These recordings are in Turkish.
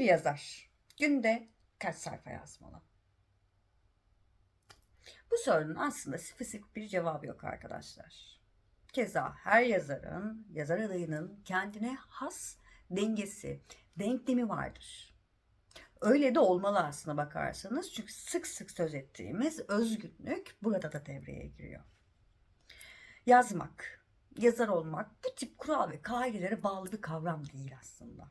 yazar günde kaç sayfa yazmalı? Bu sorunun aslında spesifik bir cevabı yok arkadaşlar. Keza her yazarın, yazar adayının kendine has dengesi, denklemi vardır. Öyle de olmalı aslına bakarsanız. Çünkü sık sık söz ettiğimiz özgünlük burada da devreye giriyor. Yazmak, yazar olmak bu tip kural ve kaidelere bağlı bir kavram değil aslında.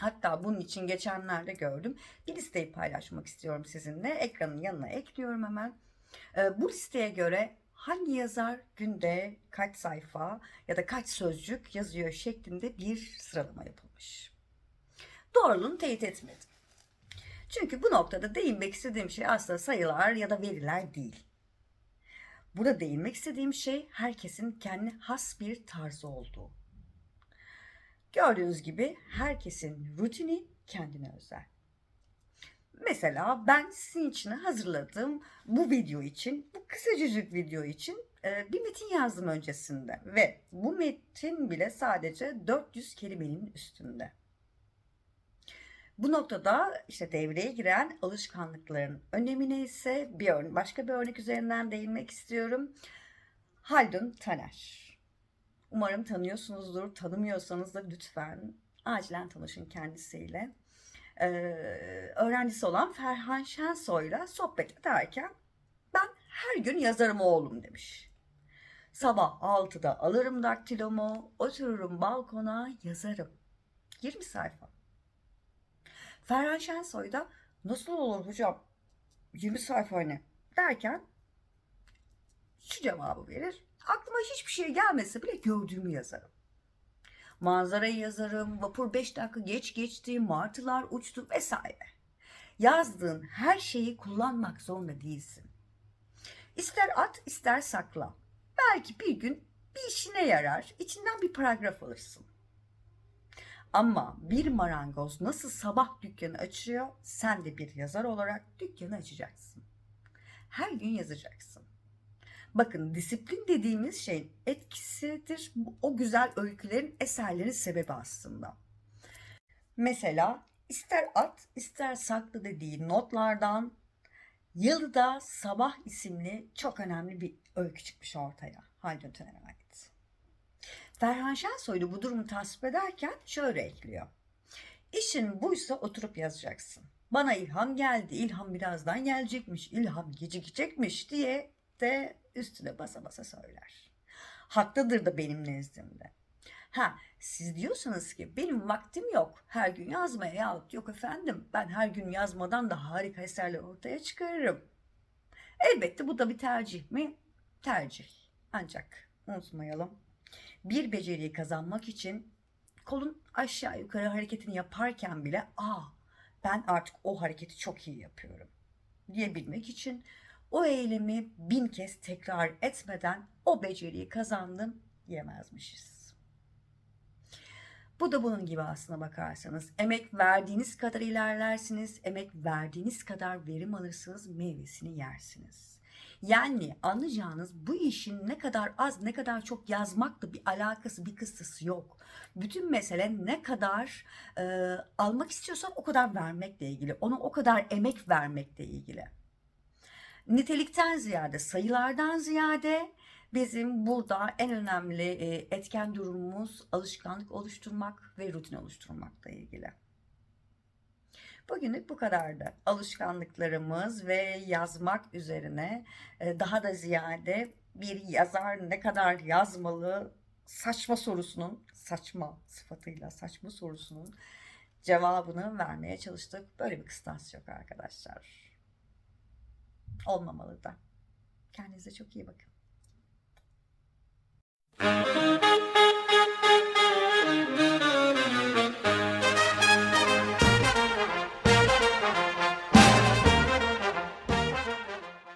Hatta bunun için geçenlerde gördüm. Bir listeyi paylaşmak istiyorum sizinle. Ekranın yanına ekliyorum hemen. Ee, bu listeye göre hangi yazar günde kaç sayfa ya da kaç sözcük yazıyor şeklinde bir sıralama yapılmış. Doğruluğunu teyit etmedim. Çünkü bu noktada değinmek istediğim şey aslında sayılar ya da veriler değil. Burada değinmek istediğim şey herkesin kendi has bir tarzı olduğu. Gördüğünüz gibi herkesin rutini kendine özel. Mesela ben sizin için hazırladığım bu video için, bu kısacıcık video için e, bir metin yazdım öncesinde ve bu metin bile sadece 400 kelimenin üstünde. Bu noktada işte devreye giren alışkanlıkların önemine ise bir başka bir örnek üzerinden değinmek istiyorum. Haldun Taner. Umarım tanıyorsunuzdur. Tanımıyorsanız da lütfen acilen tanışın kendisiyle. Ee, öğrencisi olan Ferhan Şensoy'la sohbet ederken ben her gün yazarım oğlum demiş. Sabah 6'da alırım daktilomu, otururum balkona yazarım. 20 sayfa. Ferhan Şensoy da nasıl olur hocam 20 sayfa ne derken şu cevabı verir. Aklıma hiçbir şey gelmese bile gördüğümü yazarım. Manzarayı yazarım, vapur 5 dakika geç geçti, martılar uçtu vesaire. Yazdığın her şeyi kullanmak zorunda değilsin. İster at ister sakla. Belki bir gün bir işine yarar, içinden bir paragraf alırsın. Ama bir marangoz nasıl sabah dükkanı açıyor, sen de bir yazar olarak dükkanı açacaksın. Her gün yazacaksın. Bakın disiplin dediğimiz şeyin etkisidir. O güzel öykülerin eserlerin sebebi aslında. Mesela ister at ister saklı dediği notlardan Yılda Sabah isimli çok önemli bir öykü çıkmış ortaya. Haldun Taner'e ait. Ferhan Şensoylu bu durumu tasvip ederken şöyle ekliyor. İşin buysa oturup yazacaksın. Bana ilham geldi, ilham birazdan gelecekmiş, ilham gecikecekmiş diye de üstüne basa basa söyler. Haklıdır da benim nezdimde. Ha siz diyorsunuz ki benim vaktim yok her gün yazmaya yahut yok efendim ben her gün yazmadan da harika eserler ortaya çıkarırım. Elbette bu da bir tercih mi? Tercih. Ancak unutmayalım bir beceriyi kazanmak için kolun aşağı yukarı hareketini yaparken bile aa ben artık o hareketi çok iyi yapıyorum diyebilmek için o eylemi bin kez tekrar etmeden o beceriyi kazandım diyemezmişiz. Bu da bunun gibi aslına bakarsanız. Emek verdiğiniz kadar ilerlersiniz, emek verdiğiniz kadar verim alırsınız, meyvesini yersiniz. Yani anlayacağınız bu işin ne kadar az ne kadar çok yazmakla bir alakası bir kıstası yok. Bütün mesele ne kadar e, almak istiyorsan o kadar vermekle ilgili. Ona o kadar emek vermekle ilgili. Nitelikten ziyade sayılardan ziyade bizim burada en önemli e, etken durumumuz alışkanlık oluşturmak ve rutin oluşturmakla ilgili. Bugünlük bu kadardı. Alışkanlıklarımız ve yazmak üzerine e, daha da ziyade bir yazar ne kadar yazmalı saçma sorusunun saçma sıfatıyla saçma sorusunun cevabını vermeye çalıştık. Böyle bir kıstas yok arkadaşlar olmamalı da. Kendinize çok iyi bakın.